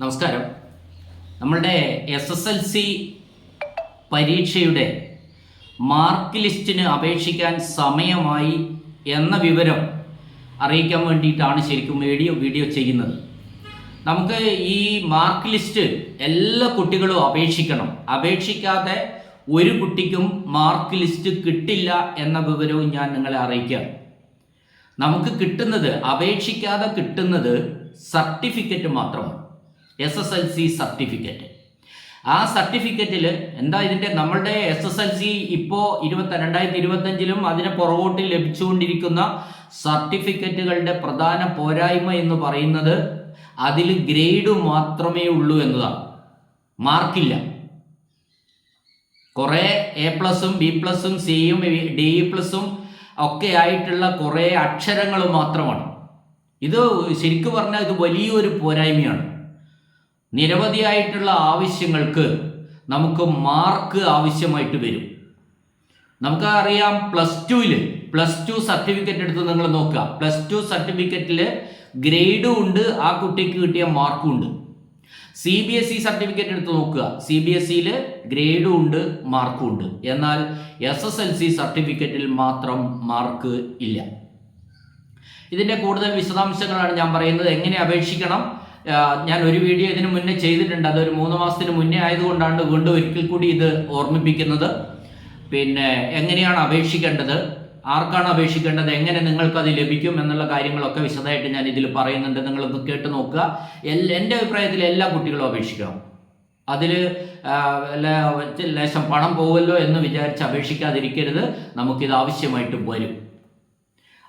നമസ്കാരം. നമ്മളുടെ S S L C പരീക്ഷയുടെ മാർക്ക് ലിസ്റ്റിന് അപേക്ഷിക്കാൻ സമയമായി എന്ന വിവരം അറിയിക്കാൻ വേണ്ടിയിട്ടാണ് ശരിക്കും വീഡിയോ വീഡിയോ ചെയ്യുന്നത്. നമുക്ക് ഈ മാർക്ക് ലിസ്റ്റ് എല്ലാ കുട്ടികളും അപേക്ഷിക്കണം. അപേക്ഷിക്കാതെ ഒരു കുട്ടിക്കും മാർക്ക് ലിസ്റ്റ് കിട്ടില്ല എന്ന വിവരവും ഞാൻ നിങ്ങളെ അറിയിക്കാം. നമുക്ക് കിട്ടുന്നത് അപേക്ഷിക്കാതെ കിട്ടുന്നത് സർട്ടിഫിക്കറ്റ് മാത്രമാണ്. S S L C certificate ആ സർട്ടിഫിക്കറ്റിൽ എന്താ ഇതിന്റെ നമ്മളുടെ എസ് എസ് എൽ സി ഇപ്പോൾ ഇരുപത്തി രണ്ടായിരത്തി ഇരുപത്തഞ്ചിലും അതിന് പുറകോട്ട് ലഭിച്ചുകൊണ്ടിരിക്കുന്ന സർട്ടിഫിക്കറ്റുകളുടെ പ്രധാന പോരായ്മ എന്ന് പറയുന്നത് അതിൽ ഗ്രേഡ് മാത്രമേ ഉള്ളൂ എന്നതാണ്. മാർക്കില്ല. കുറേ എ പ്ലസും ബി പ്ലസും സിയും ഡി പ്ലസും ഒക്കെ ആയിട്ടുള്ള കുറേ അക്ഷരങ്ങൾ മാത്രമാണ്. ഇത് ശരിക്കു പറഞ്ഞാൽ ഇത് വലിയൊരു പോരായ്മയാണ്. നിരവധിയായിട്ടുള്ള ആവശ്യങ്ങൾക്ക് നമുക്ക് മാർക്ക് ആവശ്യമായിട്ട് വരും. നമുക്ക് അറിയാം പ്ലസ് ടുവിൽ പ്ലസ് ടു സർട്ടിഫിക്കറ്റ് എടുത്ത് നിങ്ങൾ നോക്കുക. പ്ലസ് ടു സർട്ടിഫിക്കറ്റിൽ ഗ്രേഡും ഉണ്ട് ആ കുട്ടിക്ക് കിട്ടിയ മാർക്കും ഉണ്ട്. C B S E certificate എടുത്ത് നോക്കുക. സി ബി എസ് ഇയിൽ ഗ്രേഡും ഉണ്ട് മാർക്കും ഉണ്ട്. എന്നാൽ എസ് എസ് എൽ സി സർട്ടിഫിക്കറ്റിൽ മാത്രം മാർക്ക് ഇല്ല. ഇതിന്റെ കൂടുതൽ വിശദാംശങ്ങളാണ് ഞാൻ പറയുന്നത്. എങ്ങനെ അപേക്ഷിക്കണം? ഞാൻ ഒരു വീഡിയോ ഇതിനു മുന്നേ ചെയ്തിട്ടുണ്ട്. അതൊരു മൂന്ന് മാസത്തിന് മുന്നേ ആയതുകൊണ്ടാണ് വീണ്ടും ഒരിക്കൽ കൂടി ഇത് ഓർമ്മിപ്പിക്കുന്നത്. പിന്നെ എങ്ങനെയാണ് അപേക്ഷിക്കേണ്ടത്? ആർക്കാണ് അപേക്ഷിക്കേണ്ടത്? എങ്ങനെ നിങ്ങൾക്ക് അത് ലഭിക്കും എന്നുള്ള കാര്യങ്ങളൊക്കെ വിശദമായിട്ട് ഞാൻ ഇതിൽ പറയുന്നുണ്ട്. നിങ്ങളൊന്ന് കേട്ട് നോക്കുക. എന്റെ അഭിപ്രായത്തിൽ എല്ലാ കുട്ടികളും അപേക്ഷിക്കണം. അതിൽ ലേശം പണം പോകുമല്ലോ എന്ന് വിചാരിച്ച് അപേക്ഷിക്കാതിരിക്കരുത്. നമുക്കിത് ആവശ്യമായിട്ട് വരും.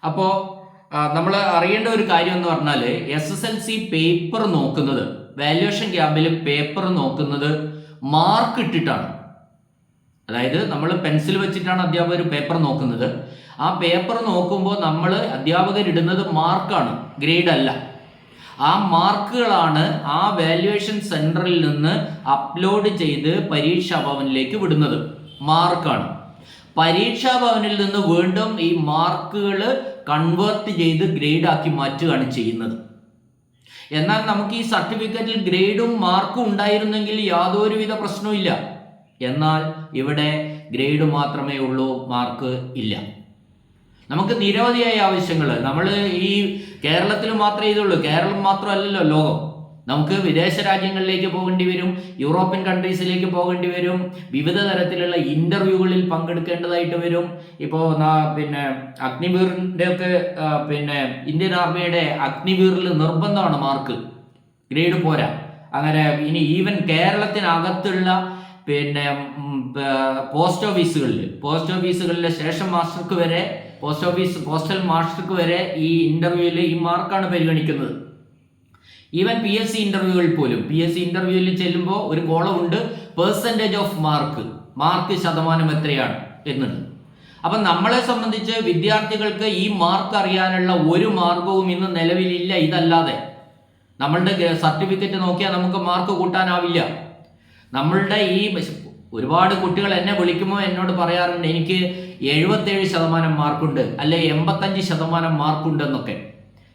അപ്പോൾ നമ്മൾ അറിയേണ്ട ഒരു കാര്യം എന്ന് പറഞ്ഞാൽ S S L C paper നോക്കുന്നത് വാല്യുവേഷൻ ക്യാമ്പിൽ പേപ്പർ നോക്കുന്നത് മാർക്ക് ഇട്ടിട്ടാണ്. അതായത് നമ്മൾ പെൻസിൽ വെച്ചിട്ടാണ് അധ്യാപകർ പേപ്പർ നോക്കുന്നത്. ആ പേപ്പർ നോക്കുമ്പോൾ നമ്മൾ അധ്യാപകർ ഇടുന്നത് മാർക്കാണ് ഗ്രേഡ് അല്ല. ആ മാർക്കുകളാണ് ആ വാല്യുവേഷൻ സെന്ററിൽ നിന്ന് അപ്ലോഡ് ചെയ്ത് പരീക്ഷാ ഭവനിലേക്ക് വിടുന്നത് മാർക്കാണ് പരീക്ഷാ ഭവനിൽ നിന്ന് വീണ്ടും ഈ മാർക്കുകൾ കൺവേർട്ട് ചെയ്ത് ഗ്രേഡ് ആക്കി മാറ്റുകയാണ് ചെയ്യുന്നത്. എന്നാൽ നമുക്ക് ഈ സർട്ടിഫിക്കറ്റിൽ ഗ്രേഡും മാർക്കും ഉണ്ടായിരുന്നെങ്കിൽ യാതൊരുവിധ പ്രശ്നവും ഇല്ല. എന്നാൽ ഇവിടെ ഗ്രേഡ് മാത്രമേ ഉള്ളൂ മാർക്ക് ഇല്ല. നമുക്ക് നിരവധിയായ ആവശ്യങ്ങൾ. നമ്മൾ ഈ കേരളത്തിൽ മാത്രമേ ഇതുള്ളൂ. കേരളം മാത്രമല്ലല്ലോ ലോകം. നമുക്ക് വിദേശ രാജ്യങ്ങളിലേക്ക് പോകേണ്ടി വരും യൂറോപ്യൻ കൺട്രീസിലേക്ക് പോകേണ്ടി വരും വിവിധ തരത്തിലുള്ള ഇന്റർവ്യൂകളിൽ പങ്കെടുക്കേണ്ടതായിട്ട് വരും. ഇപ്പോൾ പിന്നെ അഗ്നിവീറിന്റെ ഒക്കെ പിന്നെ ഇന്ത്യൻ ആർമിയുടെ അഗ്നിവീറിൽ നിർബന്ധമാണ് മാർക്ക്. ഗ്രേഡ് പോരാ. അങ്ങനെ ഇനി ഈവൻ കേരളത്തിനകത്തുള്ള പിന്നെ പോസ്റ്റ് ഓഫീസുകളിൽ പോസ്റ്റ് ഓഫീസുകളിലെ സ്റ്റേഷൻ മാസ്റ്റർക്ക് വരെ പോസ്റ്റ് ഓഫീസ് പോസ്റ്റൽ മാസ്റ്റർക്ക് വരെ ഈ ഇന്റർവ്യൂവിൽ ഈ മാർക്കാണ് പരിഗണിക്കുന്നത്. ഈവൻ പി എസ് സി ഇന്റർവ്യൂവിൽ പോലും പി എസ് സി ഇന്റർവ്യൂവിൽ ചെല്ലുമ്പോൾ ഒരു കോളം ഉണ്ട് പെർസെന്റേജ് ഓഫ് മാർക്ക് മാർക്ക് ശതമാനം എത്രയാണ് എന്നുണ്ട് അപ്പം നമ്മളെ സംബന്ധിച്ച് വിദ്യാർത്ഥികൾക്ക് ഈ മാർക്ക് അറിയാനുള്ള ഒരു മാർഗവും ഇന്ന് നിലവിലില്ല ഇതല്ലാതെ. നമ്മളുടെ സർട്ടിഫിക്കറ്റ് നോക്കിയാൽ നമുക്ക് മാർക്ക് കൂട്ടാനാവില്ല. നമ്മളുടെ ഈ ഒരുപാട് കുട്ടികൾ എന്നെ വിളിക്കുമ്പോൾ എന്നോട് പറയാറുണ്ട് എനിക്ക് എഴുപത്തേഴ് ശതമാനം മാർക്കുണ്ട് അല്ലെ എൺപത്തഞ്ച് ശതമാനം മാർക്കുണ്ട് എന്നൊക്കെ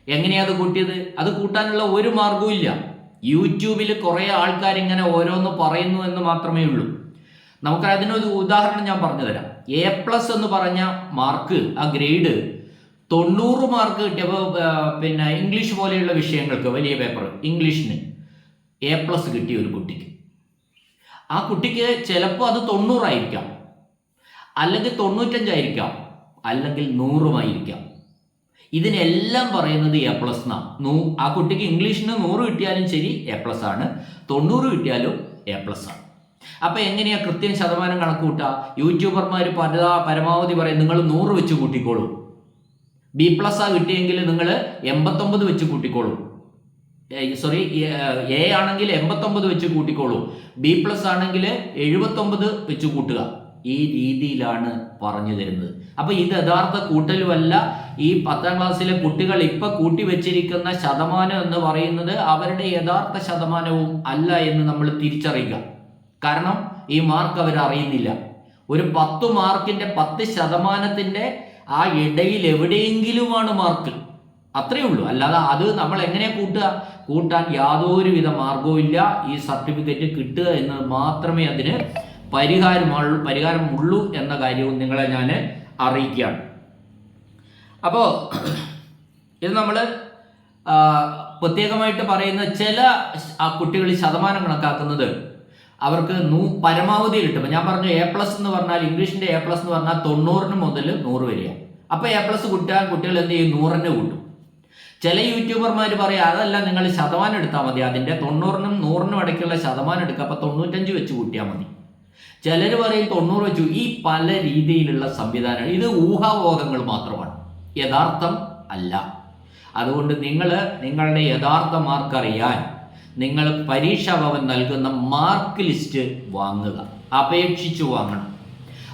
എങ്ങനെയാ അത് കൂട്ടിയത്? അത് കൂട്ടാനുള്ള ഒരു മാർഗവും ഇല്ല. യൂട്യൂബിൽ കുറേ ആൾക്കാർ ഇങ്ങനെ ഓരോന്ന് പറയുന്നു എന്ന് മാത്രമേ ഉള്ളൂ. നമുക്ക് അതിനൊരു ഉദാഹരണം ഞാൻ പറഞ്ഞു തരാം എ പ്ലസ് എന്ന് പറഞ്ഞ മാർക്ക് ആ ഗ്രേഡ് തൊണ്ണൂറ് മാർക്ക് കിട്ടിയപ്പോൾ പിന്നെ ഇംഗ്ലീഷ് പോലെയുള്ള വിഷയങ്ങൾക്ക് വലിയ പേപ്പർ ഇംഗ്ലീഷിന് എ പ്ലസ് കിട്ടിയ ഒരു കുട്ടിക്ക്. ആ കുട്ടിക്ക് ചിലപ്പോൾ അത് തൊണ്ണൂറായിരിക്കാം. അല്ലെങ്കിൽ തൊണ്ണൂറ്റഞ്ചായിരിക്കാം. അല്ലെങ്കിൽ നൂറുമായിരിക്കാം. ഇതിനെല്ലാം പറയുന്നത് എ പ്ലസ് എന്നാണ് നൂ ആ കുട്ടിക്ക് ഇംഗ്ലീഷിന് നൂറ് കിട്ടിയാലും ശരി എ പ്ലസ് ആണ്. തൊണ്ണൂറ് കിട്ടിയാലും എ പ്ലസ് ആണ്. അപ്പൊ എങ്ങനെയാ കൃത്യം ശതമാനം കണക്ക് കൂട്ടുക യൂട്യൂബർമാർ പല പരമാവധി പറയും നിങ്ങൾ നൂറ് വെച്ച് കൂട്ടിക്കോളൂ. ബി പ്ലസ് ആ കിട്ടിയെങ്കിൽ നിങ്ങൾ എൺപത്തൊമ്പത് വെച്ച് കൂട്ടിക്കോളൂ. സോറി എ ആണെങ്കിൽ എൺപത്തൊമ്പത് വെച്ച് കൂട്ടിക്കോളൂ. ബി പ്ലസ് ആണെങ്കിൽ എഴുപത്തൊമ്പത് വെച്ച് കൂട്ടുക. ഈ രീതിയിലാണ് പറഞ്ഞു തരുന്നത്. അപ്പൊ ഇത് യഥാർത്ഥ കൂട്ടലുമല്ല. ഈ പത്താം ക്ലാസ്സിലെ കുട്ടികൾ ഇപ്പൊ കൂട്ടി വെച്ചിരിക്കുന്ന ശതമാനം എന്ന് പറയുന്നത് അവരുടെ യഥാർത്ഥ ശതമാനവും അല്ല എന്ന് നമ്മൾ തിരിച്ചറിയുക. കാരണം ഈ മാർക്ക് അവർ അറിയുന്നില്ല. ഒരു പത്ത് മാർക്കിന്റെ പത്ത് ശതമാനത്തിന്റെ ആ ഇടയിൽ എവിടെയെങ്കിലുമാണ് മാർക്ക്. അത്രയേ ഉള്ളൂ. അല്ലാതെ അത് നമ്മൾ എങ്ങനെ കൂട്ടുക? കൂട്ടാൻ യാതൊരുവിധ മാർഗവും ഇല്ല. ഈ സർട്ടിഫിക്കറ്റ് കിട്ടുക എന്ന് മാത്രമേ അതിന് പരിഹാരമുള്ളൂ പരിഹാരമുള്ളൂ എന്ന കാര്യവും നിങ്ങളെ ഞാൻ അറിയിക്കുകയാണ്. അപ്പോൾ ഇത് നമ്മൾ പ്രത്യേകമായിട്ട് പറയുന്ന ചില കുട്ടികൾ ശതമാനം കണക്കാക്കുന്നത് അവർക്ക് നൂ പരമാവധി കിട്ടും ഞാൻ പറഞ്ഞു എ പ്ലസ് എന്ന് പറഞ്ഞാൽ ഇംഗ്ലീഷിന്റെ എ പ്ലസ് എന്ന് പറഞ്ഞാൽ തൊണ്ണൂറിന് മുതൽ നൂറ് വരിക അപ്പോൾ എ പ്ലസ് കുട്ടികൾ കുട്ടികൾ എന്ത് ചെയ്യും? നൂറിന് കൂട്ടും. ചില യൂട്യൂബർമാർ പറയും അതല്ല നിങ്ങൾ ശതമാനം എടുത്താൽ മതി. അതിന്റെ തൊണ്ണൂറിനും നൂറിനും ഇടയ്ക്കുള്ള ശതമാനം എടുക്കുക. അപ്പോൾ തൊണ്ണൂറ്റഞ്ച് വെച്ച് കൂട്ടിയാൽ മതി. ചിലർ പറയും തൊണ്ണൂറ് വെച്ചു. ഈ പല രീതിയിലുള്ള സംവിധാനങ്ങൾ. ഇത് ഊഹാപോഹങ്ങൾ മാത്രമാണ്. യഥാർത്ഥം അല്ല. അതുകൊണ്ട് നിങ്ങൾ നിങ്ങളുടെ യഥാർത്ഥ മാർക്ക് അറിയാൻ നിങ്ങൾ പരീക്ഷാ ഭവൻ നൽകുന്ന മാർക്ക് ലിസ്റ്റ് വാങ്ങുക. അപേക്ഷിച്ചു വാങ്ങണം.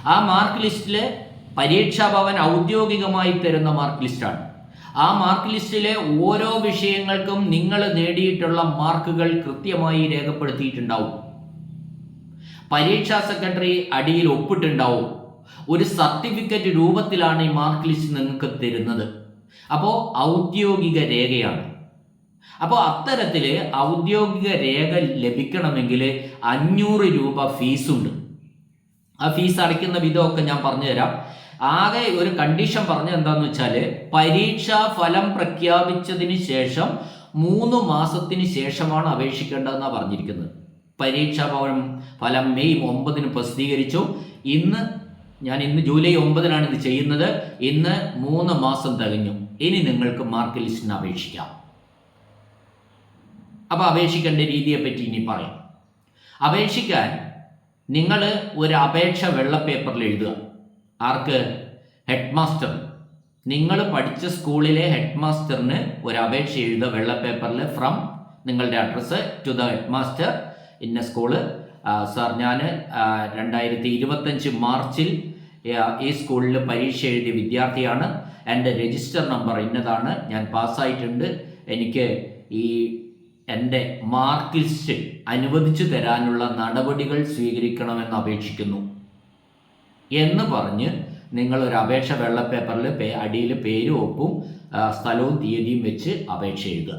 ആ മാർക്ക് ലിസ്റ്റിൽ പരീക്ഷാ ഭവൻ ഔദ്യോഗികമായി തരുന്ന മാർക്ക് ലിസ്റ്റാണ്. ആ മാർക്ക് ലിസ്റ്റിലെ ഓരോ വിഷയങ്ങൾക്കും നിങ്ങൾ നേടിയിട്ടുള്ള മാർക്കുകൾ കൃത്യമായി രേഖപ്പെടുത്തിയിട്ടുണ്ടാവും. പരീക്ഷാ സെക്രട്ടറി അടിയിൽ ഒപ്പിട്ടുണ്ടാവും. ഒരു സർട്ടിഫിക്കറ്റ് രൂപത്തിലാണ് ഈ മാർക്ക് ലിസ്റ്റ് നിങ്ങൾക്ക് തരുന്നത്. അപ്പോൾ ഔദ്യോഗിക രേഖയാണ്. അപ്പോൾ അത്തരത്തിൽ ഔദ്യോഗിക രേഖ ലഭിക്കണമെങ്കിൽ അഞ്ഞൂറ് രൂപ ഫീസുണ്ട്. ആ ഫീസ് അടയ്ക്കുന്ന വിധമൊക്കെ ഞാൻ പറഞ്ഞുതരാം. ആകെ ഒരു കണ്ടീഷൻ പറഞ്ഞത് എന്താണെന്ന് വെച്ചാൽ പരീക്ഷാ ഫലം പ്രഖ്യാപിച്ചതിന് ശേഷം മൂന്ന് മാസത്തിന് ശേഷമാണ് അപേക്ഷിക്കേണ്ടതെന്നാണ് പറഞ്ഞിരിക്കുന്നത്. പരീക്ഷാ ഫലം ഫലം മെയ് ഒമ്പതിന് പ്രസിദ്ധീകരിച്ചു. ഇന്ന് ഞാൻ ഇന്ന് ജൂലൈ ഒമ്പതിനാണ് ഇത് ചെയ്യുന്നത്. ഇന്ന് മൂന്ന് മാസം തികഞ്ഞു. ഇനി നിങ്ങൾക്ക് മാർക്ക് ലിസ്റ്റിന് അപേക്ഷിക്കാം. അപ്പോൾ അപേക്ഷിക്കേണ്ട രീതിയെ പറ്റി ഇനി പറയാം. അപേക്ഷിക്കാൻ നിങ്ങൾ ഒരു അപേക്ഷ വെള്ള പേപ്പറിൽ എഴുതുക. ആർക്ക്? ഹെഡ് മാസ്റ്റർ നിങ്ങൾ പഠിച്ച സ്കൂളിലെ ഹെഡ് മാസ്റ്ററിന് ഒരു അപേക്ഷ എഴുതുക വെള്ള പേപ്പറിൽ ഫ്രം നിങ്ങളുടെ address to the head master ഇന്ന സ്കൂൾ. സാർ ഞാൻ രണ്ടായിരത്തി ഇരുപത്തഞ്ച് മാർച്ചിൽ ഈ സ്കൂളിൽ പരീക്ഷ എഴുതിയ വിദ്യാർത്ഥിയാണ്. എന്റെ രജിസ്റ്റർ നമ്പർ ഇന്നതാണ്. ഞാൻ പാസ്സായിട്ടുണ്ട്. എനിക്ക് ഈ എന്റെ മാർക്ക് ലിസ്റ്റ് അനുവദിച്ചു തരാനുള്ള നടപടികൾ സ്വീകരിക്കണമെന്ന് അപേക്ഷിക്കുന്നു. എന്ന് പറഞ്ഞ് നിങ്ങൾ ഒരു അപേക്ഷ വെള്ള പേപ്പറിൽ പേ അടിയിൽ പേരും ഒപ്പും സ്ഥലവും തീയതിയും വെച്ച് അപേക്ഷ എഴുതുക.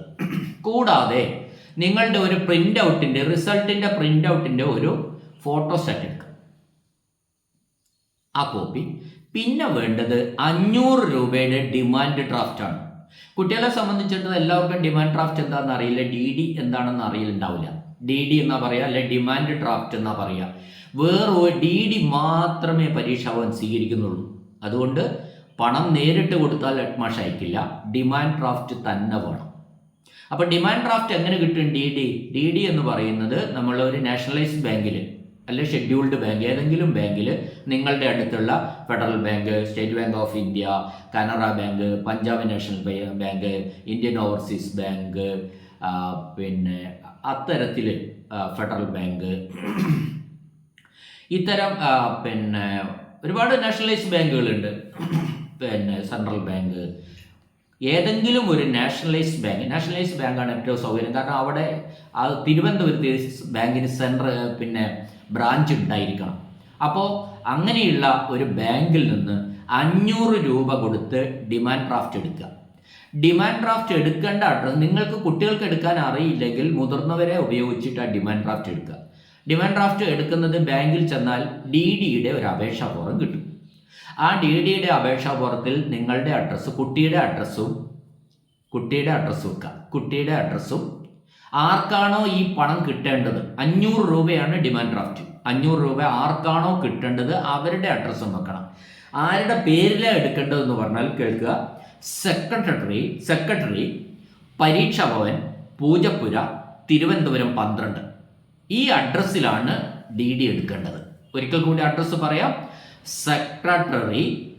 കൂടാതെ നിങ്ങളുടെ ഒരു പ്രിന്റ് ഔട്ടിന്റെ റിസൾട്ടിന്റെ പ്രിന്റ് ഔട്ടിന്റെ ഒരു ഫോട്ടോ സെറ്റ് എടുക്കുക ആ കോപ്പി പിന്നെ വേണ്ടത് അഞ്ഞൂറ് രൂപയുടെ ഡിമാൻഡ് ഡ്രാഫ്റ്റ് ആണ്. കുട്ടികളെ സംബന്ധിച്ചിടത്തോളം എല്ലാവർക്കും ഡിമാൻഡ് ഡ്രാഫ്റ്റ് എന്താണെന്ന് അറിയില്ല ഡി ഡി എന്താണെന്ന് അറിയില്ലുണ്ടാവില്ല ഡി ഡി എന്നാ പറയുക അല്ലെ ഡിമാൻഡ് ഡ്രാഫ്റ്റ് എന്നാ പറയുക. വേറെ ഡി ഡി മാത്രമേ പരീക്ഷ അവൻ സ്വീകരിക്കുന്നുള്ളൂ. അതുകൊണ്ട് പണം നേരിട്ട് കൊടുത്താൽ അഡ്മാഷ് അയക്കില്ല. ഡിമാൻഡ് ഡ്രാഫ്റ്റ് തന്നെ വേണം. അപ്പോൾ ഡിമാൻഡ് ഡ്രാഫ്റ്റ് എങ്ങനെ കിട്ടും? ഡി ഡി ഡി ഡി എന്ന് പറയുന്നത് നമ്മൾ ഒരു നാഷണലൈസ്ഡ് ബാങ്കിൽ അല്ലെ ഷെഡ്യൂൾഡ് ബാങ്ക് ഏതെങ്കിലും ബാങ്കിൽ നിങ്ങളുടെ അടുത്തുള്ള Federal Bank State Bank of India Canara Bank Punjab National Bank Indian Overseas Bank പിന്നെ അത്തരത്തിൽ ഫെഡറൽ ബാങ്ക് ഇത്തരം പിന്നെ ഒരുപാട് നാഷണലൈസ്ഡ് ബാങ്കുകളുണ്ട്. പിന്നെ സെൻട്രൽ ബാങ്ക് ഏതെങ്കിലും ഒരു നാഷണലൈസ്ഡ് ബാങ്ക് നാഷണലൈസ്ഡ് ബാങ്കാണ് ഏറ്റവും സൗകര്യം. കാരണം അവിടെ ആ തിരുവനന്തപുരത്ത് ബാങ്കിന് സെൻട്ര പിന്നെ ബ്രാഞ്ച് ഉണ്ടായിരിക്കണം. അപ്പോൾ അങ്ങനെയുള്ള ഒരു ബാങ്കിൽ നിന്ന് അഞ്ഞൂറ് രൂപ കൊടുത്ത് ഡിമാൻഡ് ഡ്രാഫ്റ്റ് എടുക്കുക. ഡിമാൻഡ് ഡ്രാഫ്റ്റ് എടുക്കേണ്ട അഡ്രസ് നിങ്ങൾക്ക് കുട്ടികൾക്ക് എടുക്കാൻ അറിയില്ലെങ്കിൽ മുതിർന്നവരെ ഉപയോഗിച്ചിട്ട് ആ ഡിമാൻഡ് ഡ്രാഫ്റ്റ് എടുക്കുക. ഡിമാൻഡ് ഡ്രാഫ്റ്റ് എടുക്കുന്നത് ബാങ്കിൽ ചെന്നാൽ ഡി ഡിയുടെ ഒരു അപേക്ഷാ ഫോറം കിട്ടും. ആ ഡി ഡിയുടെ അപേക്ഷാ പുറത്തിൽ നിങ്ങളുടെ അഡ്രസ്സ് കുട്ടിയുടെ അഡ്രസ്സും കുട്ടിയുടെ അഡ്രസ്സും വെക്കുക കുട്ടിയുടെ അഡ്രസ്സും ആർക്കാണോ ഈ പണം കിട്ടേണ്ടത്? അഞ്ഞൂറ് രൂപയാണ് ഡിമാൻഡ് ഡ്രാഫ്റ്റ് അഞ്ഞൂറ് രൂപ ആർക്കാണോ കിട്ടേണ്ടത്? അവരുടെ അഡ്രസ്സും വെക്കണം. ആരുടെ പേരിലാണ് എടുക്കേണ്ടതെന്ന് പറഞ്ഞാൽ കേൾക്കുക. സെക്രട്ടറി സെക്രട്ടറി പരീക്ഷാ ഭവൻ പൂജപ്പുര തിരുവനന്തപുരം പന്ത്രണ്ട്. ഈ അഡ്രസ്സിലാണ് ഡി ഡി എടുക്കേണ്ടത്. ഒരിക്കൽ കൂടി അഡ്രസ്സ് പറയാം. സെക്രട്ടറി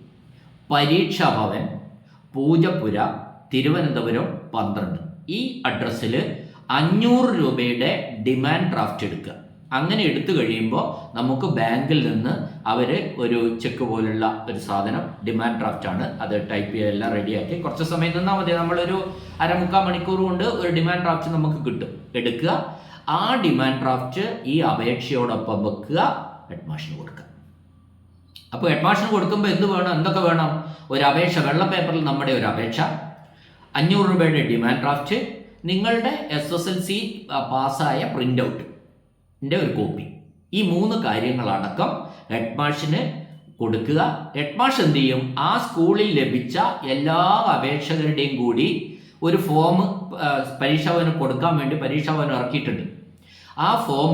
പരീക്ഷാഭവൻ പൂജപ്പുര തിരുവനന്തപുരം പന്ത്രണ്ട്. ഈ അഡ്രസ്സിൽ അഞ്ഞൂറ് രൂപയുടെ ഡിമാൻഡ് ഡ്രാഫ്റ്റ് എടുക്കുക. അങ്ങനെ എടുത്തു കഴിയുമ്പോൾ നമുക്ക് ബാങ്കിൽ നിന്ന് അവർ ഒരു ചെക്ക് പോലുള്ള ഒരു സാധനം ഡിമാൻഡ് ഡ്രാഫ്റ്റ് ആണ്. അത് ടൈപ്പ് എല്ലാം റെഡിയാക്കി കുറച്ച് സമയം നിന്നാൽ മതി. നമ്മളൊരു അരമുക്കാൽ മണിക്കൂർ കൊണ്ട് ഒരു ഡിമാൻഡ് ഡ്രാഫ്റ്റ് നമുക്ക് കിട്ടും. എടുക്കുക. ആ ഡിമാൻഡ് ഡ്രാഫ്റ്റ് ഈ അപേക്ഷയോടൊപ്പം വെക്കുക. ഹെഡ് മാഷിന് കൊടുക്കുക. അപ്പോൾ ഹെഡ് കൊടുക്കുമ്പോൾ എന്ത് വേണം? എന്തൊക്കെ വേണം? ഒരു അപേക്ഷ വെള്ള പേപ്പറിൽ നമ്മുടെ ഒരു അപേക്ഷ അഞ്ഞൂറ് രൂപയുടെ ഡിമാൻഡ് ഡ്രാഫ്റ്റ് നിങ്ങളുടെ എസ് എസ് എൽ സി പാസ്സായ പ്രിന്റ് ഔട്ടിന്റെ ഒരു കോപ്പി ഈ മൂന്ന് കാര്യങ്ങളടക്കം ഹെഡ് കൊടുക്കുക. ഹെഡ് എന്ത് ചെയ്യും? ആ സ്കൂളിൽ ലഭിച്ച എല്ലാ അപേക്ഷകരുടെയും കൂടി ഒരു ഫോം പരീക്ഷാഭവന് കൊടുക്കാൻ വേണ്ടി പരീക്ഷാഭവൻ ഇറക്കിയിട്ടുണ്ട്. ആ ഫോം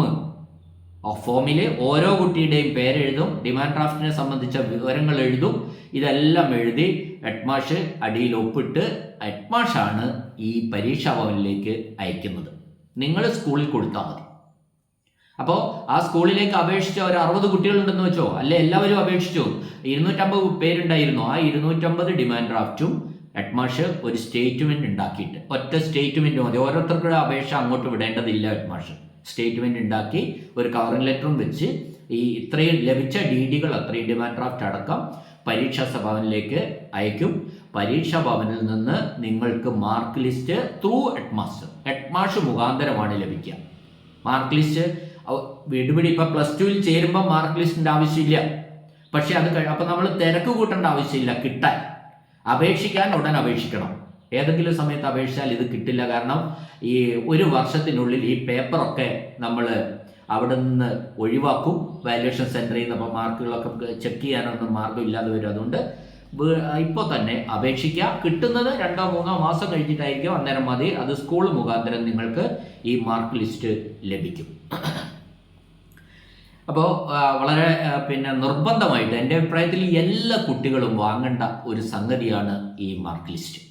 ഫോമിൽ ഓരോ കുട്ടിയുടെയും പേരെഴുതും ഡിമാൻഡ് ഡ്രാഫ്റ്റിനെ സംബന്ധിച്ച വിവരങ്ങൾ എഴുതും ഇതെല്ലാം എഴുതി ഹെഡ്മാഷ് അടിയിൽ ഒപ്പിട്ട് ഹെഡ്മാഷാണ് ഈ പരീക്ഷാ ഭവനിലേക്ക് അയക്കുന്നത്. നിങ്ങൾ സ്കൂളിൽ കൊടുത്താൽ മതി. അപ്പോൾ ആ സ്കൂളിലേക്ക് അപേക്ഷിച്ച ഒരു അറുപത് കുട്ടികളുണ്ടെന്ന് വെച്ചോ? അല്ലെ? എല്ലാവരും അപേക്ഷിച്ചു? ഇരുന്നൂറ്റമ്പത് പേരുണ്ടായിരുന്നു. ആ ഇരുന്നൂറ്റമ്പത് ഡിമാൻഡ് ഡ്രാഫ്റ്റും ഹെഡ്മാഷ് ഒരു സ്റ്റേറ്റ്മെന്റ് ഉണ്ടാക്കിയിട്ട്. ഒറ്റ സ്റ്റേറ്റ്മെന്റ് മതി. ഓരോരുത്തർക്കും അപേക്ഷ അങ്ങോട്ട് വിടേണ്ടതില്ല ഹെഡ്മാഷ് സ്റ്റേറ്റ്മെന്റ് ഉണ്ടാക്കി ഒരു കവറിംഗ് ലെറ്ററും വെച്ച് ഈ ഇത്രയും ലഭിച്ച ഡി ഡികൾ അത്രയും ഡിമാൻഡ് ഡ്രാഫ്റ്റ് അടക്കം പരീക്ഷാ ഭവനിലേക്ക് അയക്കും. പരീക്ഷാ ഭവനിൽ നിന്ന് നിങ്ങൾക്ക് mark list through head master head മാഷ് മുഖാന്തരമാണ് ലഭിക്കുക. മാർക്ക് ലിസ്റ്റ് വീടുപിടി ഇപ്പം പ്ലസ് ടുവിൽ ചേരുമ്പോൾ മാർക്ക് ലിസ്റ്റിന്റെ ആവശ്യമില്ല. പക്ഷേ അത് അപ്പം നമ്മൾ തിരക്ക് കൂട്ടേണ്ട ആവശ്യമില്ല കിട്ടാൻ. അപേക്ഷിക്കാൻ ഉടൻ അപേക്ഷിക്കണം. ഏതെങ്കിലും സമയത്ത് അപേക്ഷിച്ചാൽ ഇത് കിട്ടില്ല. കാരണം ഈ ഒരു വർഷത്തിനുള്ളിൽ ഈ പേപ്പറൊക്കെ നമ്മൾ അവിടെ നിന്ന് ഒഴിവാക്കും. വാല്യുവേഷൻ സെന്ററിൽ നിന്ന് അപ്പോൾ മാർക്കുകളൊക്കെ ചെക്ക് ചെയ്യാനൊന്നും മാർഗം ഇല്ലാതെ വരും. അതുകൊണ്ട് ഇപ്പോൾ തന്നെ അപേക്ഷിക്കുക. കിട്ടുന്നത് രണ്ടോ മൂന്നോ മാസം കഴിഞ്ഞിട്ടായിരിക്കും അന്നേരം മതി. അത് സ്കൂൾ മുഖാന്തരം നിങ്ങൾക്ക് ഈ മാർക്ക് ലിസ്റ്റ് ലഭിക്കും. അപ്പോൾ വളരെ പിന്നെ നിർബന്ധമായിട്ട് എന്റെ അഭിപ്രായത്തിൽ എല്ലാ കുട്ടികളും വാങ്ങേണ്ട ഒരു സംഗതിയാണ് ഈ മാർക്ക് ലിസ്റ്റ്.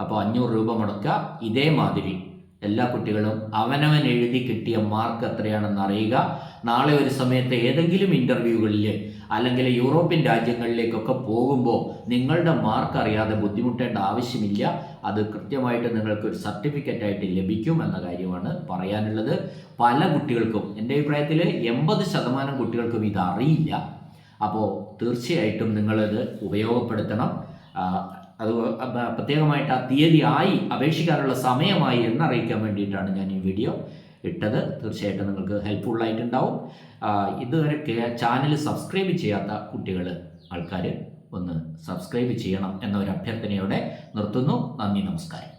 അപ്പോൾ അഞ്ഞൂറ് രൂപ മുടക്കുക. ഇതേമാതിരി എല്ലാ കുട്ടികളും അവനവൻ എഴുതി കിട്ടിയ മാർക്ക് എത്രയാണെന്ന് അറിയുക. നാളെ ഒരു സമയത്ത് ഏതെങ്കിലും ഇന്റർവ്യൂകളിൽ അല്ലെങ്കിൽ യൂറോപ്യൻ രാജ്യങ്ങളിലേക്കൊക്കെ പോകുമ്പോൾ നിങ്ങളുടെ മാർക്ക് അറിയാതെ ബുദ്ധിമുട്ടേണ്ട ആവശ്യമില്ല. അത് കൃത്യമായിട്ട് നിങ്ങൾക്ക് ഒരു സർട്ടിഫിക്കറ്റ് ആയിട്ട് ലഭിക്കും എന്ന കാര്യമാണ് പറയാനുള്ളത്. പല കുട്ടികൾക്കും എന്റെ അഭിപ്രായത്തിൽ എൺപത് ശതമാനം കുട്ടികൾക്കും ഇത് അറിയില്ല. അപ്പോൾ തീർച്ചയായിട്ടും നിങ്ങളത് ഉപയോഗപ്പെടുത്തണം. അത് പ്രത്യേകമായിട്ട് ആ തീയതി ആയി അപേക്ഷിക്കാനുള്ള സമയമായി എന്നറിയിക്കാൻ വേണ്ടിയിട്ടാണ് ഞാൻ ഈ വീഡിയോ ഇട്ടത്. തീർച്ചയായിട്ടും നിങ്ങൾക്ക് ആ, ഇതുവരെ ചാനൽ സബ്സ്ക്രൈബ് ചെയ്യാത്ത കുട്ടികൾ ആൾക്കാർ ഒന്ന് സബ്സ്ക്രൈബ് ചെയ്യണം എന്ന ഒരു അഭ്യർത്ഥനയോടെ നിർത്തുന്നു. നന്ദി നമസ്കാരം.